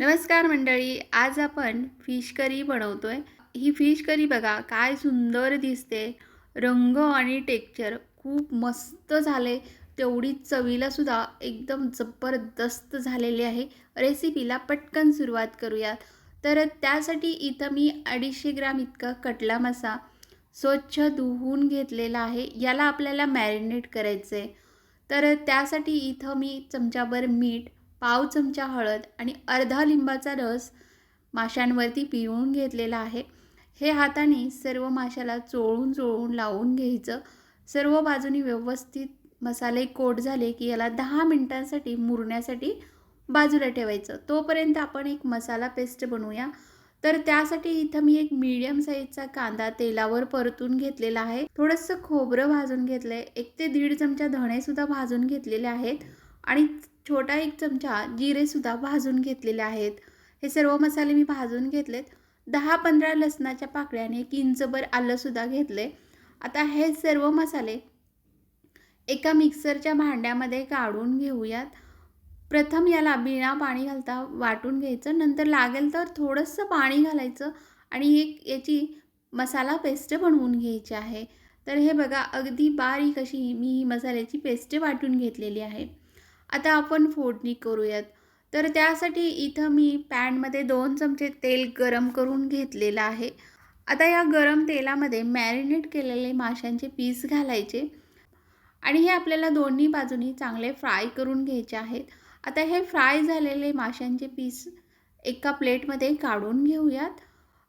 नमस्कार मंडळी आज आपण फिश करी बनवतोय. ही फिश करी बघा काय सुंदर दिसते. रंग आणि टेक्चर खूप मस्त झाले. तेवढी चवीला सुद्धा एकदम जबरदस्त झालेली आहे. रेसिपीला पटकन सुरुवात करूयात. तर त्यासाठी इथं मी अडीचशे ग्राम इतका कटला मसा स्वच्छ धुवून घेतलेला आहे. याला आपल्याला मॅरिनेट करायचं आहे तर त्यासाठी इथं मी चमचाभर मीठ पाव चमचा हळद आणि अर्धा लिंबाचा रस माशांवरती पिळून घेतलेला आहे. हे हाताने सर्व माशाला चोळून चोळून लावून घ्यायचं. सर्व बाजूनी व्यवस्थित मसाले कोट झाले की याला दहा मिनटांसाठी मुरण्यासाठी बाजूला ठेवायचं. तोपर्यंत आपण एक मसाला पेस्ट बनवूया. तर त्यासाठी इथं मी एक मीडियम साईजचा कांदा तेलावर परतून घेतलेला आहे. थोडंसं खोबरं भाजून घेतलं आहे एक ते दीड चमचा धणेसुद्धा भाजून घेतलेले आहेत. आणि छोटा एक चमचा जिरेसुद्धा भाजून घेतलेले आहेत. हे सर्व मसाले मी भाजून घेतलेत. दहा पंधरा लसणाच्या पाकळ्याने एक इंचभर आलंसुद्धा घेतले आता हे सर्व मसाले एका मिक्सरच्या भांड्यामध्ये काढून घेऊयात. प्रथम याला बिना पाणी घालता वाटून घ्यायचं. नंतर लागेल तर थोडंसं पाणी घालायचं आणि एक याची मसाला पेस्ट बनवून घ्यायची आहे. तर हे बघा अगदी बारीक अशी मी ही मसाल्याची पेस्ट वाटून घेतलेली आहे. आता आपण फोडणी करूयात. तर त्यासाठी इथं मी पॅनमध्ये दोन चमचे तेल गरम करून घेतलेलं आहे. आता या गरम तेलामध्ये मॅरिनेट केलेले माशांचे पीस घालायचे. आणि हे आपल्याला दोन्ही बाजूनी चांगले फ्राय करून घ्यायचे आहेत. आता हे फ्राय झालेले माशांचे पीस एका प्लेटमध्ये काढून घेऊयात.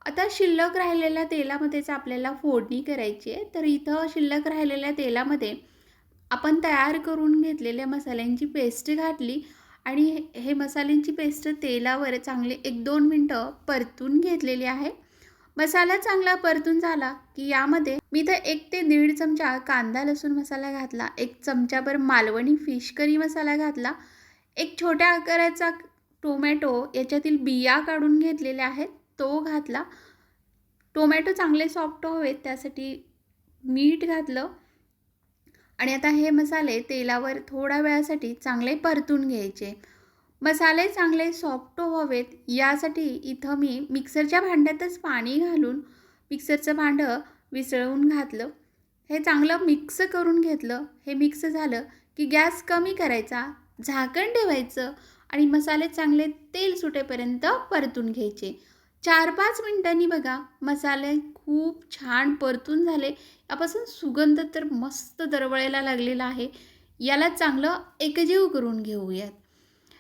आता शिल्लक राहिलेल्या तेलामध्येच आपल्याला फोडणी करायची आहे. तर इथं शिल्लक राहिलेल्या तेलामध्ये आपण तयार करून घेतलेल्या मसाल्यांची पेस्ट घातली आणि हे मसाल्यांची पेस्ट तेलावर चांगले एक दोन मिनटं परतून घेतलेली आहे. मसाला चांगला परतून झाला की यामध्ये मी तर एक ते दीड चमचा कांदा लसूण मसाला घातला एक चमचाभर मालवणी फिश करी मसाला घातला एक छोट्या आकाराचा टोमॅटो याच्यातील बिया काढून घेतलेल्या आहेत तो घातला. टोमॅटो चांगले सॉफ्ट हवेत त्यासाठी मीठ घातलं. आणि आता हे मसाले तेलावर थोड्या वेळासाठी चांगले परतून घ्यायचे. मसाले चांगले सॉफ्ट व्हावेत यासाठी इथं मी मिक्सरच्या भांड्यातच पाणी घालून मिक्सरचं भांडं विसळवून घातलं. हे चांगलं मिक्स करून घेतलं. हे मिक्स झालं की गॅस कमी करायचा झाकण ठेवायचं आणि मसाले चांगले तेल सुटेपर्यंत परतून घ्यायचे. चार पाच मिनटांनी बघा मसाले खूप छान परतून झाले. यापासून सुगंध तर मस्त दरवळायला लागलेला आहे. याला चांगलं एकजीव करून घेऊयात.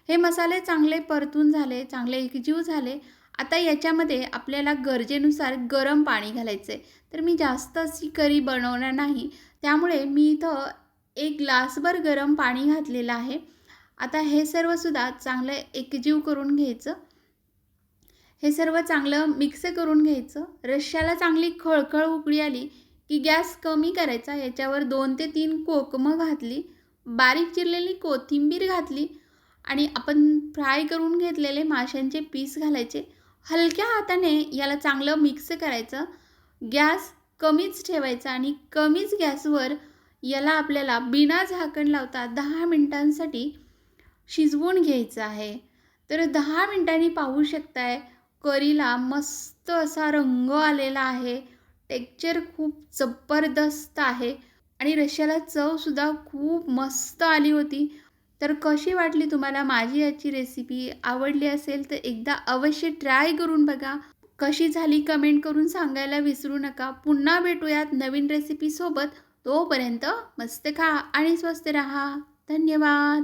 हे मसाले चांगले परतून झाले चांगले एकजीव झाले. आता याच्यामध्ये आपल्याला गरजेनुसार गरम पाणी घालायचं आहे तर मी जास्त अशी करी बनवणार नाही. त्यामुळे मी इथं एक ग्लासभर गरम पाणी घातलेलं आहे. आता हे सर्वसुद्धा चांगलं एकजीव करून घ्यायचं. हे सर्व चांगलं मिक्स करून घ्यायचं. रश्श्याला चांगली खळखळ उकळी आली की गॅस कमी करायचा. याच्यावर दोन ते तीन कोकमं घातली बारीक चिरलेली कोथिंबीर घातली आणि आपण फ्राय करून घेतलेले माशांचे पीस घालायचे. हलक्या हाताने याला चांगलं मिक्स करायचं. गॅस कमीच ठेवायचा आणि कमीच गॅसवर याला आपल्याला बिना झाकण लावता दहा मिनटांसाठी शिजवून घ्यायचं आहे. तर दहा मिनटांनी पाहू शकताय करीला मस्त असा रंग आलेला आहे. टेक्चर खूप जबरदस्त आहे. आणि रश्याला चवसुद्धा खूप मस्त आली होती. तर कशी वाटली तुम्हाला माझी याची रेसिपी आवडली असेल तर एकदा अवश्य ट्राय करून बघा. कशी झाली कमेंट करून सांगायला विसरू नका. पुन्हा भेटूयात नवीन रेसिपीसोबत तोपर्यंत मस्त खा आणि स्वस्त रहा. धन्यवाद.